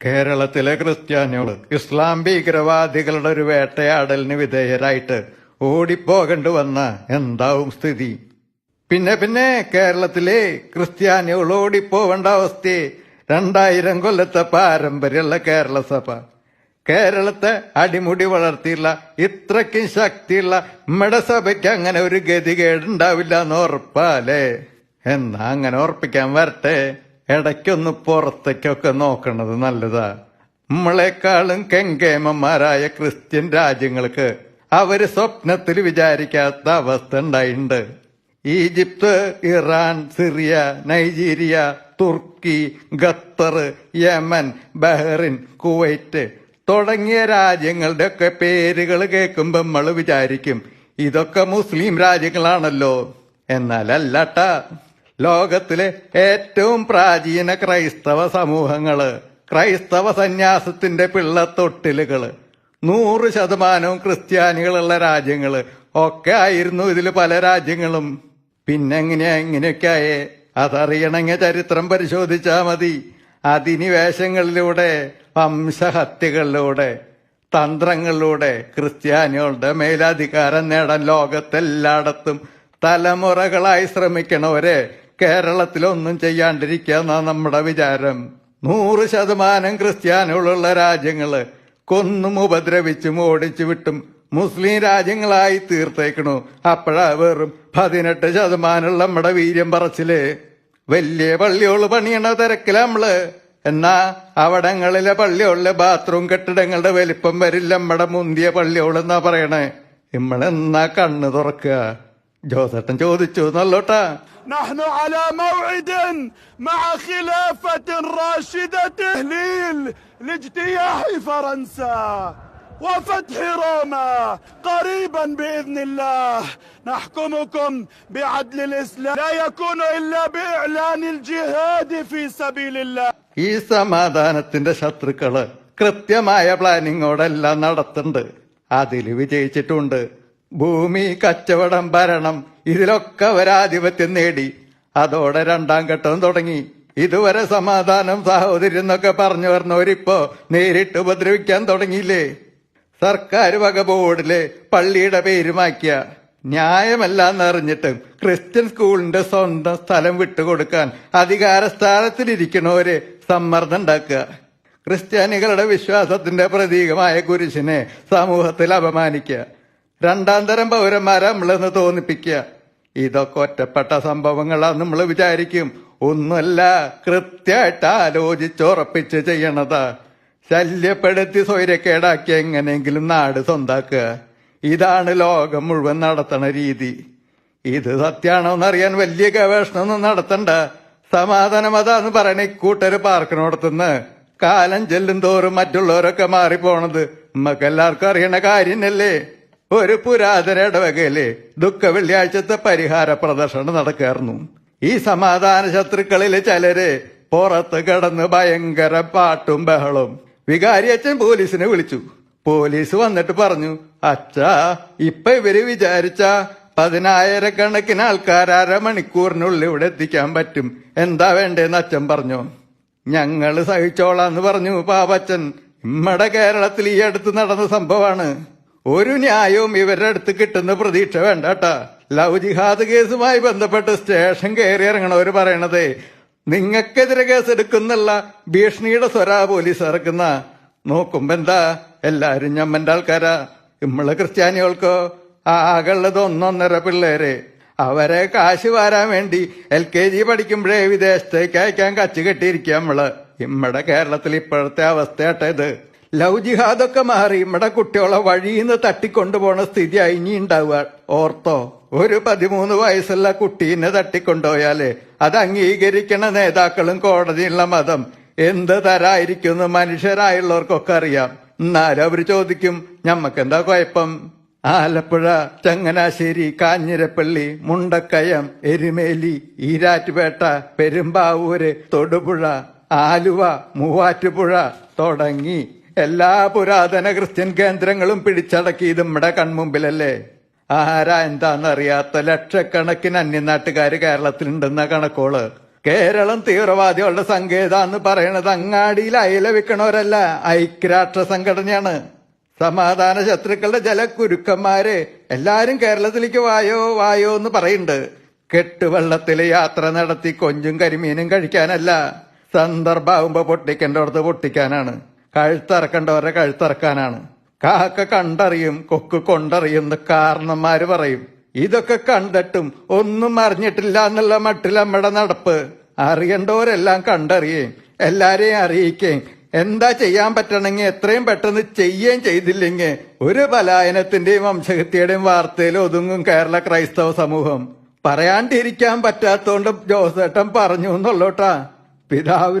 കേരളത്തിലെ ക്രിസ്ത്യാനികൾ ഇസ്ലാം ഭീകരവാദികളുടെ ഒരു വേട്ടയാടലിന് വിധേയരായിട്ട് ഓടിപ്പോകേണ്ടി വന്ന എന്താവും സ്ഥിതി? പിന്നെ പിന്നെ കേരളത്തിലെ ക്രിസ്ത്യാനികൾ ഓടിപ്പോവേണ്ട അവസ്ഥയെ രണ്ടായിരം കൊല്ലത്തെ പാരമ്പര്യമുള്ള കേരള സഭ കേരളത്തെ അടിമുടി വളർത്തിയുള്ള ഇത്രയ്ക്കും ശക്തിയുള്ള നമ്മുടെ അങ്ങനെ ഒരു ഗതികേടുണ്ടാവില്ല എന്ന് ഉറപ്പാലേ? എന്നാ അങ്ങനെ ഉറപ്പിക്കാൻ വരട്ടെ. ഇടയ്ക്കൊന്ന് പുറത്തേക്കൊക്കെ നോക്കണത് നല്ലതാ. നമ്മളെക്കാളും കെങ്കേമന്മാരായ ക്രിസ്ത്യൻ രാജ്യങ്ങൾക്ക് അവർ സ്വപ്നത്തിൽ വിചാരിക്കാത്ത അവസ്ഥ ഉണ്ടായിട്ടുണ്ട്. ഈജിപ്ത് ഇറാൻ സിറിയ നൈജീരിയ തുർക്കി ഖത്തർ യമൻ ബഹ്റിൻ കുവൈറ്റ് തുടങ്ങിയ രാജ്യങ്ങളുടെ ഒക്കെ പേരുകൾ കേൾക്കുമ്പോൾ നമ്മൾ വിചാരിക്കും ഇതൊക്കെ മുസ്ലിം രാജ്യങ്ങളാണല്ലോ. എന്നാലല്ലട്ടാ. ലോകത്തിലെ ഏറ്റവും പ്രാചീന ക്രൈസ്തവ സമൂഹങ്ങൾ. ക്രൈസ്തവ സന്യാസത്തിന്റെ പിള്ളത്തൊട്ടിലുകൾ. നൂറ് ശതമാനവും ക്രിസ്ത്യാനികളുള്ള രാജ്യങ്ങൾ. ഒക്കെ ആയിരുന്നു ഇതിൽ പല രാജ്യങ്ങളും. പിന്നെങ്ങനെയാ ഇങ്ങനെയൊക്കെയായേ? അതറിയണമെങ്കിൽ ചരിത്രം പരിശോധിച്ചാ മതി. അധിനിവേശങ്ങളിലൂടെ വംശഹത്യകളിലൂടെ തന്ത്രങ്ങളിലൂടെ ക്രിസ്ത്യാനികളുടെ മേലധികാരം നേടാൻ ലോകത്തെല്ലായിടത്തും തലമുറകളായി ശ്രമിക്കണവരെ കേരളത്തിലൊന്നും ചെയ്യാണ്ടിരിക്കാന്നാ നമ്മുടെ വിചാരം. നൂറ് ശതമാനം ക്രിസ്ത്യാനികളുള്ള രാജ്യങ്ങൾ കൊന്നും ഉപദ്രവിച്ചും ഓടിച്ചു വിട്ടും മുസ്ലിം രാജ്യങ്ങളായി തീർത്തേക്കണു. അപ്പോഴാ വെറും പതിനെട്ട് ശതമാനമുള്ള നമ്മുടെ വീര്യം പറച്ചിൽ. വലിയ പള്ളിയോൾ പണിയണ തിരക്കില നമ്മൾ. എന്നാ അവിടങ്ങളിലെ പള്ളിയോളിലെ ബാത്റൂം കെട്ടിടങ്ങളുടെ വലിപ്പം വരില്ല നമ്മുടെ മുന്തിയ പള്ളിയോളെന്നാ പറയണേ. നമ്മളെന്നാ കണ്ണ് തുറക്കുക. ജോസേട്ടൻ ചോദിച്ചു നല്ലോട്ടാ نحن على موعد مع خلافة راشدة تهليل لاجتياح فرنسا وفتح روما قريبا بإذن الله نحكمكم بعدل الإسلام لا يكون إلا بإعلان الجهاد في سبيل الله ഈ സമാധാനത്തിന്റെ ശത്രുക്കള് കൃത്യമായ പ്ലാനിങ്ങോടെല്ലാം നടത്തുന്നുണ്ട് അതിൽ വിജയിച്ചിട്ടുണ്ട് ഭൂമി കച്ചവടം ഭരണം ഇതിലൊക്കെ അവരാധിപത്യം നേടി. അതോടെ രണ്ടാം ഘട്ടം തുടങ്ങി. ഇതുവരെ സമാധാനം സാഹോദര്യം എന്നൊക്കെ പറഞ്ഞു പറഞ്ഞവരിപ്പോ നേരിട്ട് ഉപദ്രവിക്കാൻ തുടങ്ങിയില്ലേ? സർക്കാർ വക ബോർഡിൽ പള്ളിയുടെ പേരുമാക്കിയ ന്യായമല്ലാന്ന് അറിഞ്ഞിട്ടും ക്രിസ്ത്യൻ സ്കൂളിന്റെ സ്വന്തം സ്ഥലം വിട്ടുകൊടുക്കാൻ അധികാര സ്ഥാനത്തിലിരിക്കണവര് സമ്മർദ്ദം ഉണ്ടാക്കുക. ക്രിസ്ത്യാനികളുടെ വിശ്വാസത്തിന്റെ പ്രതീകമായ കുരിശിനെ സമൂഹത്തിൽ അപമാനിക്കുക. രണ്ടാം തരം പൗരന്മാരെ നമ്മളെന്ന് തോന്നിപ്പിക്കുക. ഇതൊക്കെ ഒറ്റപ്പെട്ട സംഭവങ്ങളാന്ന് നമ്മൾ വിചാരിക്കും. ഒന്നുമല്ല കൃത്യമായിട്ട് ആലോചിച്ചുറപ്പിച്ച് ചെയ്യണതാ. ശല്യപ്പെടുത്തി സ്വൈര്യക്കേടാക്കി എങ്ങനെയെങ്കിലും നാട് സ്വന്താക്കുക. ഇതാണ് ലോകം മുഴുവൻ നടത്തണ രീതി. ഇത് സത്യാണോന്നറിയാൻ വലിയ ഗവേഷണമൊന്നും നടത്തണ്ട. സമാധാനം അതാന്ന് പറയണ ഇക്കൂട്ടര് പാർക്കിനോടത്തുനിന്ന് കാലം ചെല്ലും തോറും മറ്റുള്ളവരൊക്കെ മാറിപ്പോണത്. നമുക്കെല്ലാവർക്കും അറിയണ കാര്യന്നല്ലേ? ഒരു പുരാതന ഇടവകയിൽ ദുഃഖ വെള്ളിയാഴ്ചത്തെ പരിഹാര പ്രദർശനം നടക്കായിരുന്നു ഈ സമാധാന ശത്രുക്കളിൽ ചിലര് പുറത്ത് കിടന്ന് ഭയങ്കര പാട്ടും ബഹളവും വികാരി അച്ഛൻ പോലീസിനെ വിളിച്ചു. പോലീസ് വന്നിട്ട് പറഞ്ഞു അച്ഛാ ഇപ്പൊ ഇവർ വിചാരിച്ച പതിനായിരക്കണക്കിന് ആൾക്കാർ അരമണിക്കൂറിനുള്ളിൽ ഇവിടെ എത്തിക്കാൻ പറ്റും. എന്താ വേണ്ടേന്ന് അച്ഛൻ പറഞ്ഞു? ഞങ്ങൾ സഹിച്ചോളാന്ന് പറഞ്ഞു പാപ്പച്ചൻ നമ്മുടെ കേരളത്തിൽ ഈ അടുത്ത് നടന്ന സംഭവമാണ് ഒരു ന്യായവും ഇവരുടെ അടുത്ത് കിട്ടുന്ന പ്രതീക്ഷ വേണ്ട കേട്ടാ ലവ് ജിഹാദ് കേസുമായി ബന്ധപ്പെട്ട് സ്റ്റേഷൻ കയറി ഇറങ്ങണവര് പറയണതേ നിങ്ങൾക്കെതിരെ കേസ് എടുക്കുന്നുള്ള ഭീഷണിയുടെ സ്വരാ പോലീസ് ഇറക്കുന്ന. നോക്കുമ്പോ എന്താ എല്ലാരും ഞമ്മന്റെ ആൾക്കാരാ. നമ്മൾ ക്രിസ്ത്യാനികൾക്കോ ആകുള്ളത് ഒന്നൊന്നര പിള്ളേര്. അവരെ കാശ് വാരാൻ വേണ്ടി എൽ കെ ജി പഠിക്കുമ്പോഴേ വിദേശത്തേക്ക് അയക്കാൻ കച്ചു കെട്ടിയിരിക്കുക നമ്മൾ നമ്മുടെ കേരളത്തിൽ ഇപ്പോഴത്തെ അവസ്ഥയാട്ടെ ഇത്. ലവ് ജിഹാദൊക്കെ മാറി. ഇവിടെ കുട്ടികളെ വഴിയിന്ന് തട്ടിക്കൊണ്ടുപോണ സ്ഥിതി ഇനി ഉണ്ടാവുക. ഓർത്തോ ഒരു പതിമൂന്ന് വയസ്സുള്ള കുട്ടീനെ തട്ടിക്കൊണ്ടുപോയാൽ അത് അംഗീകരിക്കണ നേതാക്കളും കോടതിയുള്ള മതം. എന്ത് തരായിരിക്കുന്നു മനുഷ്യരായുള്ളവർക്കൊക്കെ അറിയാം. എന്നാലും അവർ ചോദിക്കും ഞമ്മക്കെന്താ കുഴപ്പം? ആലപ്പുഴ ചങ്ങനാശ്ശേരി കാഞ്ഞിരപ്പള്ളി മുണ്ടക്കയം എരുമേലി ഈരാറ്റുപേട്ട പെരുമ്പാവൂര് തൊടുപുഴ ആലുവ മൂവാറ്റുപുഴ തുടങ്ങി. എല്ലാ പുരാതന ക്രിസ്ത്യൻ കേന്ദ്രങ്ങളും പിടിച്ചടക്കി നമ്മുടെ കൺമുമ്പിലല്ലേ? ആരാ എന്താണെന്നറിയാത്ത ലക്ഷക്കണക്കിന് അന്യനാട്ടുകാര് കേരളത്തിലുണ്ടെന്ന കണക്കോൾ. കേരളം തീവ്രവാദികളുടെ സങ്കേതാന്ന് പറയണത് അങ്ങാടിയിൽ അയല വിൽക്കണവരല്ല ഐക്യരാഷ്ട്ര സംഘടനയാണ് സമാധാന ശത്രുക്കളുടെ ചില കുരുക്കന്മാര് എല്ലാരും കേരളത്തിലേക്ക് വായോ വായോ എന്ന് പറയുന്നുണ്ട് കെട്ടുവെള്ളത്തിൽ യാത്ര നടത്തി കൊഞ്ചും കരിമീനും കഴിക്കാനല്ല സന്ദർഭാവുമ്പോ പൊട്ടിക്കേണ്ടടുത്ത് പൊട്ടിക്കാനാണ്. കഴുത്തറക്കേണ്ടവരുടെ കഴുത്തറക്കാനാണ്. കാക്ക കണ്ടറിയും കൊക്ക് കൊണ്ടറിയും എന്ന് കാരണന്മാര് പറയും. ഇതൊക്കെ കണ്ടിട്ടും ഒന്നും അറിഞ്ഞിട്ടില്ല എന്നുള്ള മട്ടിൽ നമ്മുടെ നടപ്പ്. അറിയണ്ടവരെല്ലാം കണ്ടറിയേം എല്ലാരെയും അറിയിക്കുകയും എന്താ ചെയ്യാൻ പറ്റണമെങ്കിൽ എത്രയും പെട്ടെന്ന് ചെയ്യുകയും ചെയ്തില്ലെങ്കിൽ ഒരു പലായനത്തിന്റെയും വംശഹത്യയുടെയും വാർത്തയിൽ ഒതുങ്ങും കേരള ക്രൈസ്തവ സമൂഹം. പറയാണ്ടിരിക്കാൻ പറ്റാത്തോണ്ട് ജോസേട്ടൻ പറഞ്ഞു എന്നുള്ളോട്ടാ. പിതാവിന്